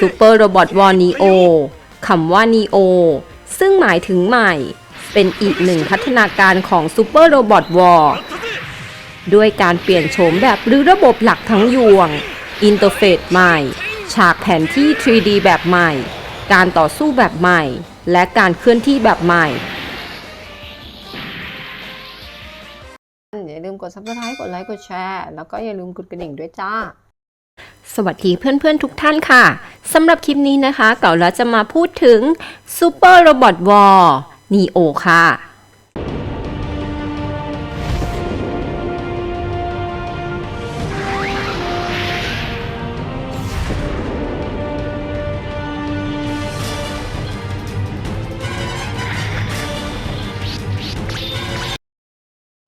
Super Robot War Neo คำว่า Neo ซึ่งหมายถึงใหม่ เป็นอีกหนึ่งพัฒนาการของ Super Robot War ด้วยการเปลี่ยนโฉมแบบหรือระบบหลักทั้งยวง อินเทอร์เฟซใหม่ ฉากแผนที่ 3D แบบใหม่ การต่อสู้แบบใหม่ และการเคลื่อนที่แบบใหม่ อย่าลืมกด subscribe กดไลค์ กดแชร์ แล้วก็อย่าลืมกดกระดิ่งด้วยจ้า สวัสดีเพื่อนๆทุกท่านค่ะสำหรับคลิปนี้นะคะ เก่าแล้วจะมาพูดถึง Super Robot War Neo ค่ะ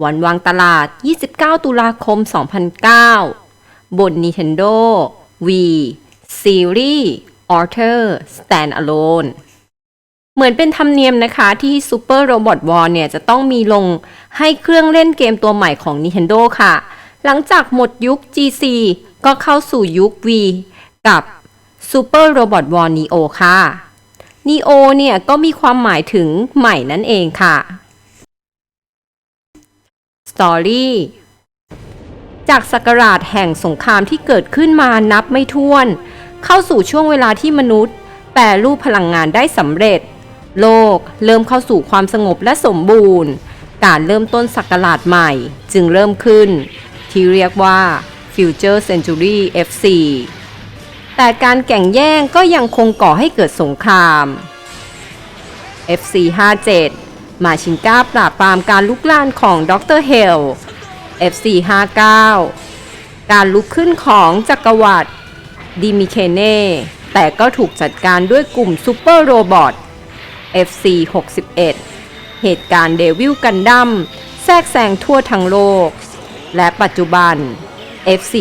วันวางตลาด 29 ตุลาคม 2009 บน Nintendo Wii Series Order Standalone เหมือนเป็นธรรมเนียมนะคะที่ Super Robot War เนี่ยจะต้องมีลงให้เครื่องเล่นเกมตัวใหม่ของ Nintendo ค่ะ หลังจากหมดยุค GC ก็เข้าสู่ยุค Wii กับ Super Robot War Neo ค่ะ Neo เนี่ยก็มีความหมายถึงใหม่นั่นเองค่ะสตอรี่ จากศักราชแห่งสงครามที่เกิดขึ้นมานับไม่ถ้วน เข้าสู่ช่วงเวลาที่มนุษย์ แปรรูปพลังงานได้สำเร็จ โลกเริ่มเข้าสู่ความสงบและสมบูรณ์ การเริ่มต้นศักราชใหม่จึงเริ่มขึ้น ที่เรียกว่า Future Century FC แต่การแข่งแย่งก็ยังคงก่อให้เกิดสงคราม FC 57มาชิงก้าปราบปรามการลุกลานของดรเฮล FC 59 การลุกขึ้นของจักรวรรดิดิมิเคเน่แต่ก็ถูกจัดการด้วยกลุ่มซูเปอร์โรบอท FC 61 เหตุการณ์เดวิลกันดั้มแทรกแซงทั่วทั้งโลก และปัจจุบัน FC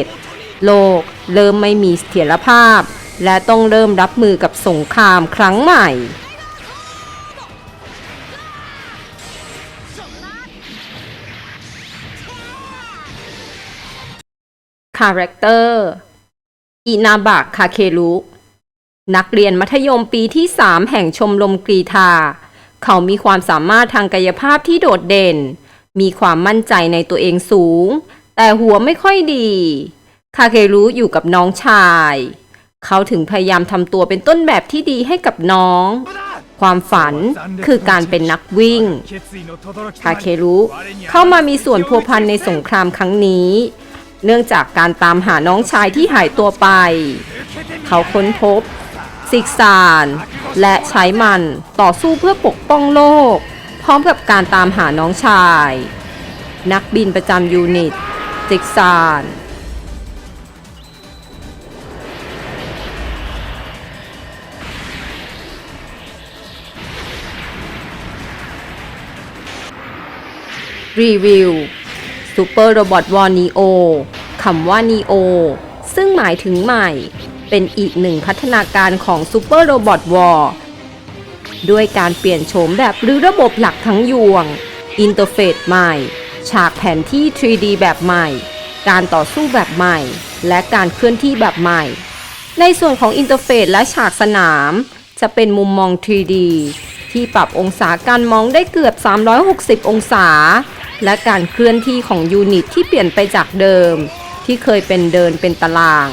61 โลกเริ่มไม่มีเสถียรภาพ และต้องเริ่มรับมือกับสงครามครั้งใหม่ คาแรคเตอร์อินาบะคาเครุนักเรียนมัธยมปีที่ 3 แห่งชมรมกรีธา เขามีความสามารถทางกายภาพที่โดดเด่น มีความมั่นใจในตัวเองสูง แต่หัวไม่ค่อยดี คาเครุอยู่กับน้องชาย เขาถึงพยายามทำตัวเป็นต้นแบบที่ดีให้กับน้อง ความฝันคือการเป็นนักวิ่ง คาเครุเข้ามามีส่วนพัวพันในสงครามครั้งนี้ เนื่องจากการตามหาน้องชายที่หายตัวไป เขาค้นพบซิกซานและใช้มันต่อสู้เพื่อปกป้องโลก พร้อมกับการตามหาน้องชาย นักบินประจำยูนิตซิกซานรีวิว Super Robot War Neo คำว่า Neo ซึ่งหมายถึงใหม่ เป็นอีกหนึ่งพัฒนาการของ Super Robot War ด้วยการเปลี่ยนโฉมแบบหรือระบบหลักทั้งยวง อินเทอร์เฟซใหม่ ฉากแผนที่ 3D แบบใหม่ การต่อสู้แบบใหม่ และการเคลื่อนที่แบบใหม่ ในส่วนของอินเทอร์เฟซและฉากสนาม จะเป็นมุมมอง 3D ที่ปรับองศาการมองได้เกือบ 360 องศา และการเคลื่อนที่ของยูนิตที่เปลี่ยนไปจากเดิม ที่เคยเป็นเดินเป็นตาราง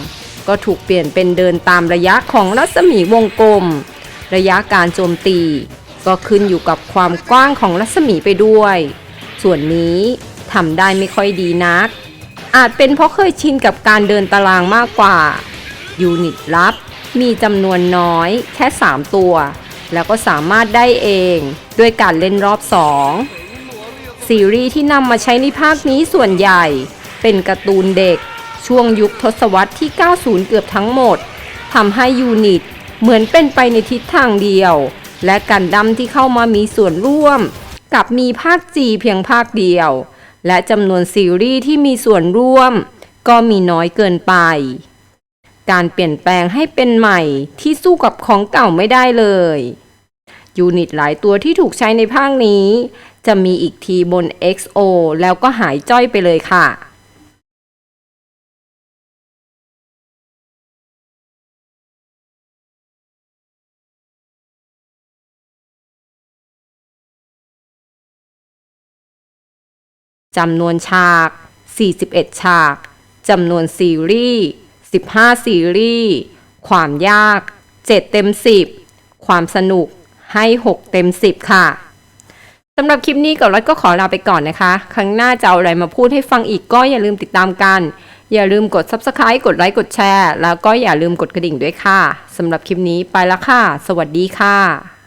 ก็ถูกเปลี่ยนเป็นเดินตามระยะของรัศมีวงกลม ระยะการโจมตี ก็ขึ้นอยู่กับความกว้างของรัศมีไปด้วย ส่วนนี้ทำได้ไม่ค่อยดีนัก อาจเป็นเพราะเคยชินกับการเดินตารางมากกว่า ยูนิตลับ มีจำนวนน้อยแค่ 3 ตัว แล้วก็สามารถได้เองด้วยการเล่นรอบ 2 ซีรีส์ที่นำมาใช้ในภาคนี้ส่วนใหญ่ เป็นการ์ตูนเด็ก ช่วงยุคทศวรรษที่ 90 เกือบทั้งหมดทำให้ยูนิตเหมือนเป็นไปในทิศทางเดียว และกันดั้มที่เข้ามามีส่วนร่วม กับมีภาคจีเพียงภาคเดียว และจำนวนซีรีส์ที่มีส่วนร่วม ก็มีน้อยเกินไป การเปลี่ยนแปลงให้เป็นใหม่ที่สู้กับของเก่าไม่ได้เลยยูนิตหลายตัวที่ถูกใช้ในภาคนี้ จะมีอีกทีบน XO แล้วก็หายจ้อยไปเลยค่ะ จำนวนฉาก 41 ฉาก จำนวนซีรีส์ 15 ซีรีส์ ความยาก 7 เต็ม 10 ความสนุกให้ 6 เต็ม 10 ค่ะสำหรับคลิปนี้กับรัฐก็ขอลาไปก่อนนะคะ ครั้งหน้าจะเอาอะไรมาพูดให้ฟังอีกก็อย่าลืมติดตามกัน อย่าลืมกด Subscribe กดไลค์ กดแชร์ แล้วก็อย่าลืมกดกระดิ่งด้วยค่ะสำหรับคลิปนี้ไปล้วค่ะ สวัสดีค่ะ